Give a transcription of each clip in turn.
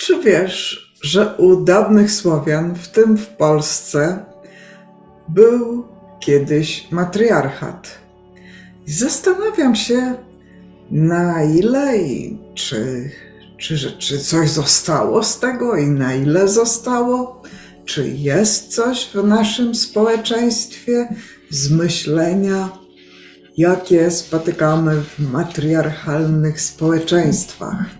Czy wiesz, że u dawnych Słowian, w tym w Polsce, był kiedyś matriarchat? Zastanawiam się, na ile i czy, czy, czy coś zostało z tego i na ile zostało? Czy jest coś w naszym społeczeństwie z myślenia, jakie spotykamy w matriarchalnych społeczeństwach?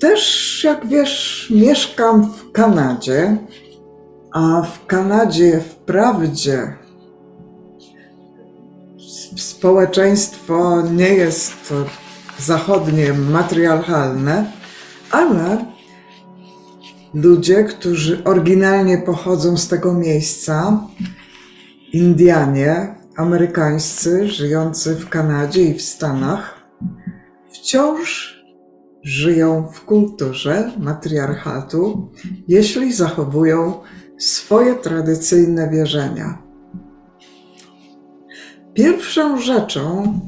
Też, jak wiesz, mieszkam w Kanadzie, a w Kanadzie wprawdzie społeczeństwo nie jest zachodnie matriarchalne, ale ludzie, którzy oryginalnie pochodzą z tego miejsca, Indianie amerykańscy żyjący w Kanadzie i w Stanach, wciąż żyją w kulturze matriarchatu, jeśli zachowują swoje tradycyjne wierzenia. Pierwszą rzeczą,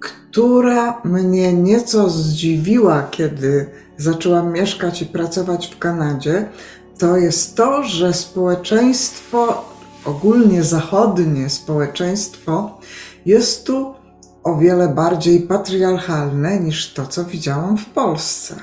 która mnie nieco zdziwiła, kiedy zaczęłam mieszkać i pracować w Kanadzie, to jest to, że społeczeństwo, ogólnie zachodnie społeczeństwo, jest tu o wiele bardziej patriarchalne niż to, co widziałam w Polsce.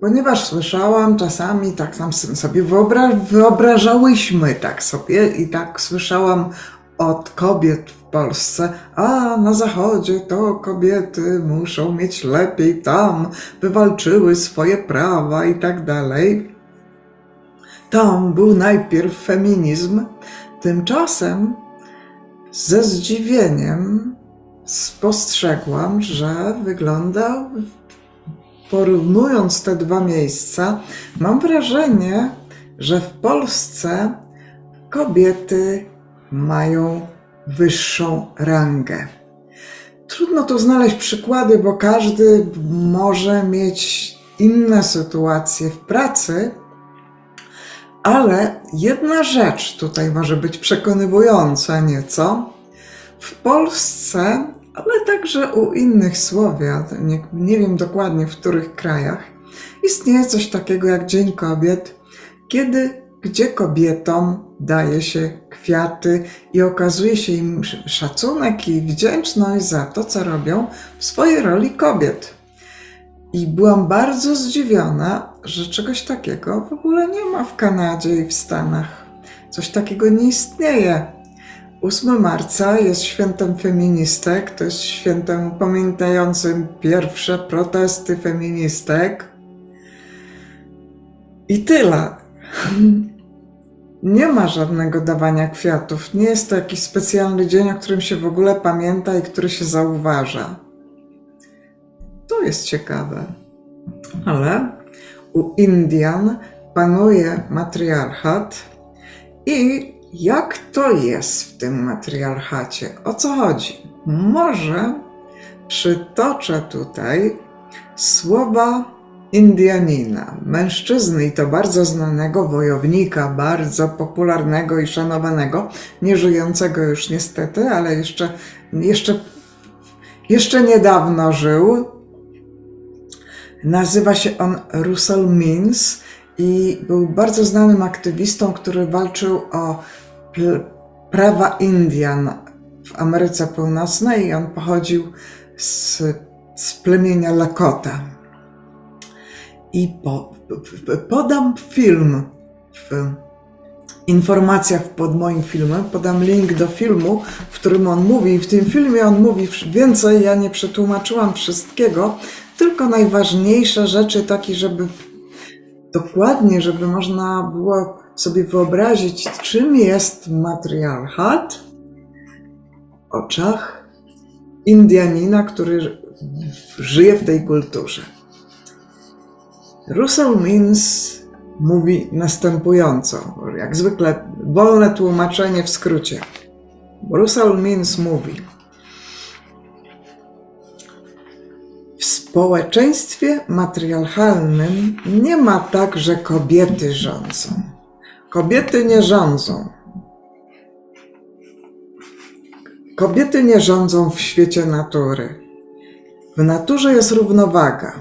Ponieważ słyszałam czasami, tak sam sobie wyobra- wyobrażałyśmy tak sobie i tak słyszałam od kobiet w Polsce, a na zachodzie to kobiety muszą mieć lepiej, tam wywalczyły swoje prawa i tak dalej. Tam był najpierw feminizm, tymczasem ze zdziwieniem spostrzegłam, że wygląda, porównując te dwa miejsca, mam wrażenie, że w Polsce kobiety mają wyższą rangę. Trudno tu znaleźć przykłady, bo każdy może mieć inne sytuacje w pracy, ale jedna rzecz tutaj może być przekonywująca nieco. W Polsce, ale także u innych Słowian, nie, nie wiem dokładnie w których krajach, istnieje coś takiego jak Dzień Kobiet, kiedy gdzie kobietom daje się kwiaty i okazuje się im szacunek i wdzięczność za to, co robią w swojej roli kobiet. I byłam bardzo zdziwiona, że czegoś takiego w ogóle nie ma w Kanadzie i w Stanach. Coś takiego nie istnieje. 8 marca jest świętem feministek, to jest świętem pamiętającym pierwsze protesty feministek. I tyle. Nie ma żadnego dawania kwiatów. Nie jest to jakiś specjalny dzień, o którym się w ogóle pamięta i który się zauważa. To jest ciekawe. Ale u Indian panuje matriarchat i jak to jest w tym matriarchacie? O co chodzi? Może przytoczę tutaj słowa Indianina, mężczyzny i to bardzo znanego wojownika, bardzo popularnego i szanowanego, nie żyjącego już niestety, ale jeszcze, jeszcze, jeszcze niedawno żył. Nazywa się on Russell Means i był bardzo znanym aktywistą, który walczył o prawa Indian w Ameryce Północnej i on pochodził z, z plemienia Lakota. I po, podam film w informacjach pod moim filmem, podam link do filmu, w którym on mówi. I w tym filmie on mówi więcej, ja nie przetłumaczyłam wszystkiego, tylko najważniejsze rzeczy, takie, żeby dokładnie, żeby można było sobie wyobrazić, czym jest matriarchat w oczach Indianina, który żyje w tej kulturze. Russell Means mówi następująco, jak zwykle wolne tłumaczenie w skrócie. Russell Means mówi: społeczeństwie matriarchalnym nie ma tak, że kobiety rządzą. Kobiety nie rządzą. Kobiety nie rządzą w świecie natury. W naturze jest równowaga.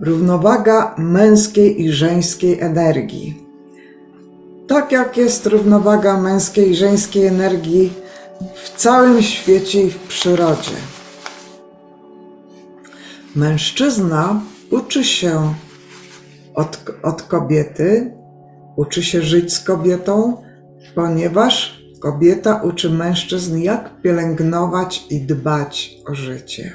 równowaga męskiej i żeńskiej energii. Tak jak jest równowaga męskiej i żeńskiej energii w całym świecie i w przyrodzie. Mężczyzna uczy się od, od kobiety, uczy się żyć z kobietą, ponieważ kobieta uczy mężczyzn, jak pielęgnować i dbać o życie.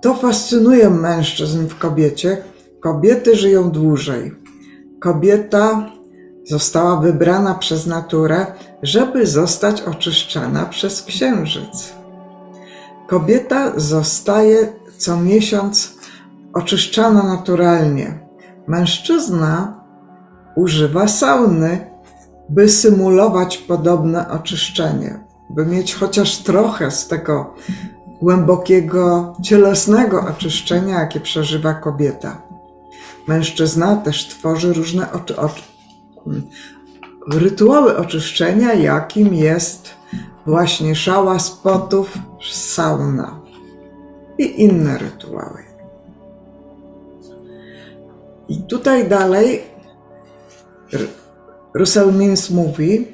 To fascynuje mężczyzn w kobiecie. Kobiety żyją dłużej. Kobieta została wybrana przez naturę, żeby zostać oczyszczana przez księżyc. Kobieta zostaje co miesiąc oczyszczana naturalnie. Mężczyzna używa sauny, by symulować podobne oczyszczenie, by mieć chociaż trochę z tego głębokiego cielesnego oczyszczenia, jakie przeżywa kobieta. Mężczyzna też tworzy różne oczy, oczy, rytuały oczyszczenia, jakim jest właśnie szała spotów, sauna i inne rytuały. I tutaj dalej Russell Mins mówi,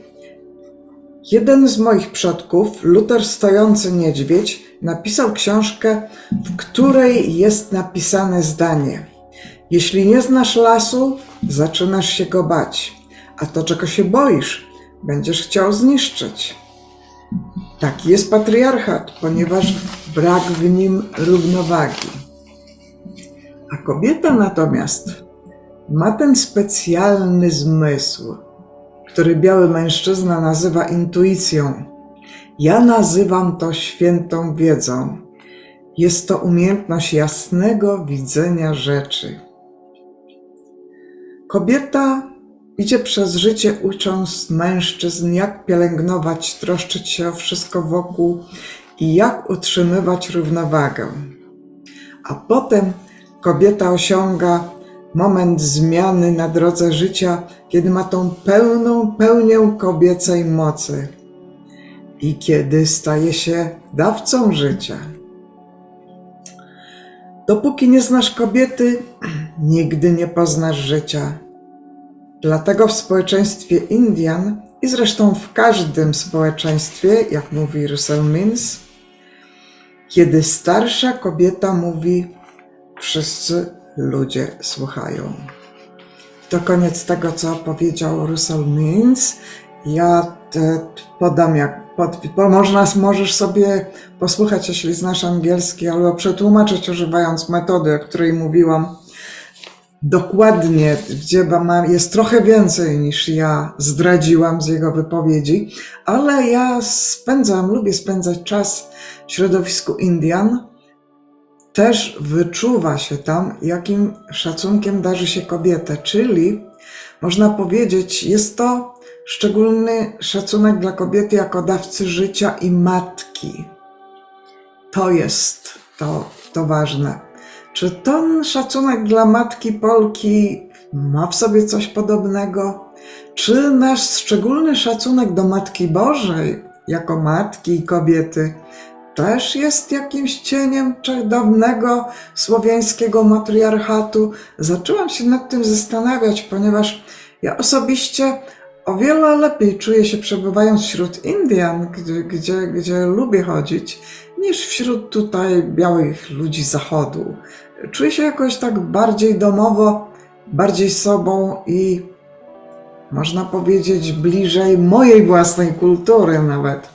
jeden z moich przodków, Luther Stojący Niedźwiedź, napisał książkę, w której jest napisane zdanie: Jeśli nie znasz lasu, zaczynasz się go bać, a to, czego się boisz, będziesz chciał zniszczyć. Taki jest patriarchat, ponieważ brak w nim równowagi. A kobieta natomiast ma ten specjalny zmysł, który biały mężczyzna nazywa intuicją. Ja nazywam to świętą wiedzą. Jest to umiejętność jasnego widzenia rzeczy. Kobieta idzie przez życie ucząc mężczyzn, jak pielęgnować, troszczyć się o wszystko wokół i jak utrzymywać równowagę. A potem kobieta osiąga moment zmiany na drodze życia, kiedy ma tą pełną pełnię kobiecej mocy i kiedy staje się dawcą życia. Dopóki nie znasz kobiety, nigdy nie poznasz życia. Dlatego w społeczeństwie Indian i zresztą w każdym społeczeństwie, jak mówi Russell Mins, kiedy starsza kobieta mówi, wszyscy ludzie słuchają. To koniec tego, co powiedział Russell Mins. Ja podam jak pod, bo można, możesz sobie posłuchać, jeśli znasz angielski, albo przetłumaczyć używając metody, o której mówiłam dokładnie, gdzie ma, jest trochę więcej niż ja zdradziłam z jego wypowiedzi, ale ja spędzam, lubię spędzać czas w środowisku Indian. Też wyczuwa się tam, jakim szacunkiem darzy się kobietę, czyli można powiedzieć, jest to szczególny szacunek dla kobiety jako dawcy życia i matki. To jest to, to ważne. Czy ten szacunek dla matki Polki ma w sobie coś podobnego? Czy nasz szczególny szacunek do Matki Bożej, jako matki i kobiety, też jest jakimś cieniem dawnego słowiańskiego matriarchatu? Zaczęłam się nad tym zastanawiać, ponieważ ja osobiście o wiele lepiej czuję się przebywając wśród Indian, gdzie, gdzie, gdzie lubię chodzić, niż wśród tutaj białych ludzi zachodu. Czuję się jakoś tak bardziej domowo, bardziej sobą i można powiedzieć bliżej mojej własnej kultury nawet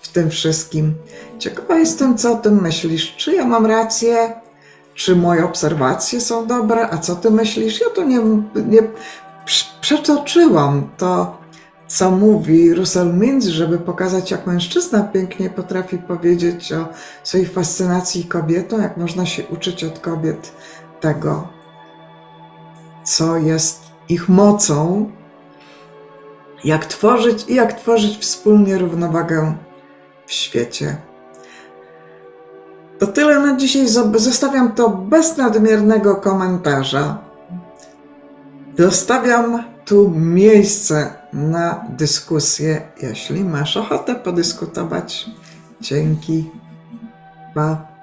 w tym wszystkim. Ciekawa jestem, co o tym myślisz. Czy ja mam rację? Czy moje obserwacje są dobre? A co ty myślisz? Ja to nie, nie przetoczyłam to, co mówi Russell Mintz, żeby pokazać, jak mężczyzna pięknie potrafi powiedzieć o swojej fascynacji kobietą, jak można się uczyć od kobiet tego, co jest ich mocą, jak tworzyć i jak tworzyć wspólnie równowagę w świecie. To tyle na dzisiaj. Zostawiam to bez nadmiernego komentarza. Zostawiam tu miejsce na dyskusję, jeśli masz ochotę podyskutować. Dzięki. Pa.